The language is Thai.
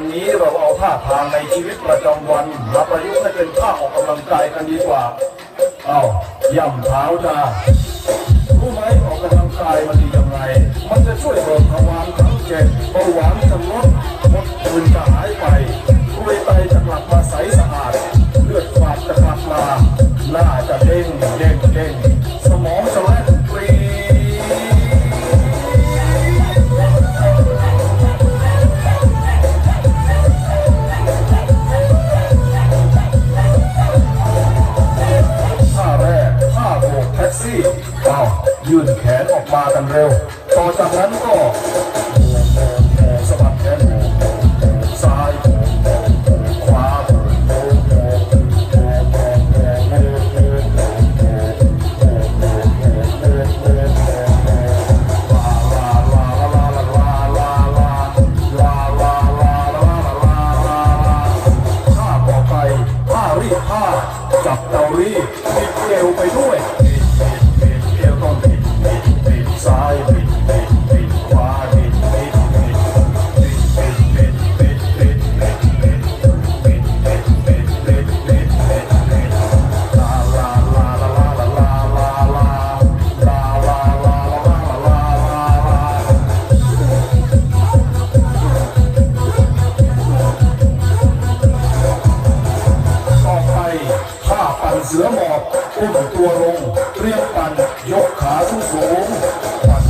วันนี้เราเอาท่าทางในชีวิตประจำวันมาประยุกต์ให้เป็นท่าออกกำลังกายกันดีกว่า เอาย่ำเท้าจ้ารู้ไหมออกกำลังกายมันดีอย่างไรมันจะช่วยเบิกความทั้งเจ็บเบาหวานทั้งลดลดคุณกา ซี่ายื่นแขนออกมากันเร็ว ต่อจากนั้นก็สะบัดแขนซ้ายขวาจับเตารีดเอวไปด้วย อุ้มตัวลงเรียบปันยกขาสูงสูงปัด